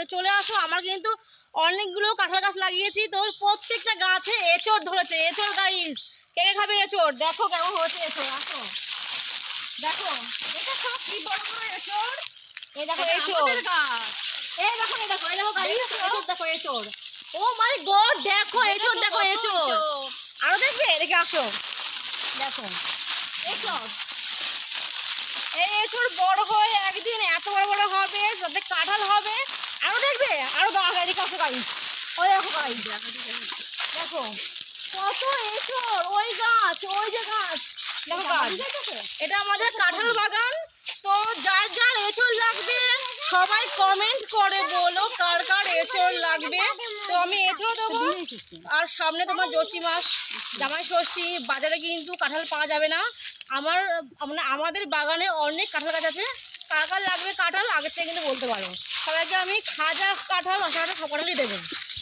তো চলে আসো আমার কিন্তু অনেকগুলো কাঁঠাল গাছ লাগিয়েছি। তো প্রত্যেকটা গাছে এঁচড় ধরেছে এঁচড় গাইস কে কে খাবে এঁচড়? দেখো কেমন হয়েছে এঁচড় আসো। দেখো কি বড় বড় এঁচড়? এই দেখো এঁচড়। এই দেখো এই দেখো এই দেখো গাইস এঁচড় দেখো এঁচড়। ও মাই গড দেখো এঁচড় দেখো এঁচড়। আরও দেখবে? এদিকে আসো। দেখো এঁচড়। এই এঁচড় বড় হয়ে একদিন এত বড় বড় হবে তাতে কাঁঠাল হবে আরও দেখবে? আরও দাও আসো গাইস ওই দেখো গাইস দেখো কত এঁচড় ওই গাছ ওই যে গাছ। দেখো গাছ। এটা আমাদের কাঁঠাল বাগান। তো যার যার এঁচড় লাগবে সবাই কমেন্ট করে বলো কার কার এঁচড় লাগবে। তো আমি এঁচড় দেবো। আর সামনে তোমার জ্যৈষ্ঠী মাস জামাই ষষ্ঠী বাজারে কিন্তু কাঁঠাল পাওয়া যাবে না। আমার মানে আমাদের বাগানে অনেক কাঁঠাল গাছ আছে। কার কার লাগবে কাঁঠাল আগের থেকে কিন্তু বলতে পারো। সবাইকে আমি খাজা কাঁঠাল সব কাঁঠালই দেবো।